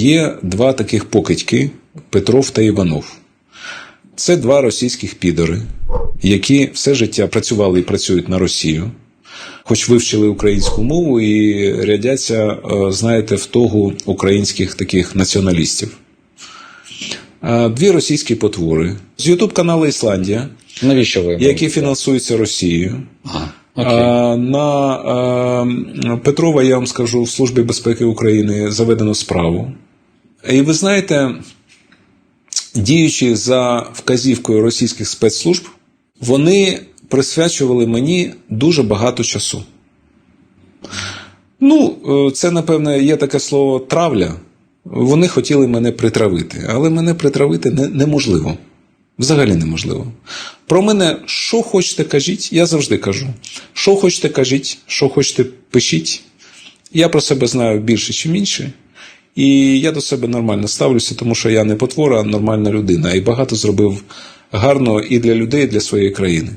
Є два таких покидьки Петров та Іванов. Це два російських підори, які все життя працювали і працюють на Росію, хоч вивчили українську мову і рядяться, е, знаєте, в тогу українських таких націоналістів. Е, Дві російські потвори з Ютуб каналу Ісландія, Навіщо ви? які фінансуються Росією. Ага, окей. На Петрова, я вам скажу, в Службі безпеки України заведено справу. І ви знаєте, діючи за вказівкою російських спецслужб, вони присвячували мені дуже багато часу. Ну, е, це, напевне, є таке слово травля. Вони хотіли мене притравити, але мене притравити не, неможливо. Взагалі неможливо. Про мене, що хочете, кажіть, я завжди кажу. Що хочете, кажіть, що хочете, пишіть. Я про себе знаю більше, ніж інші. І я до себе нормально ставлюся, тому що я не потвора, а нормальна людина. І багато зробив гарного і для людей, і для своєї країни.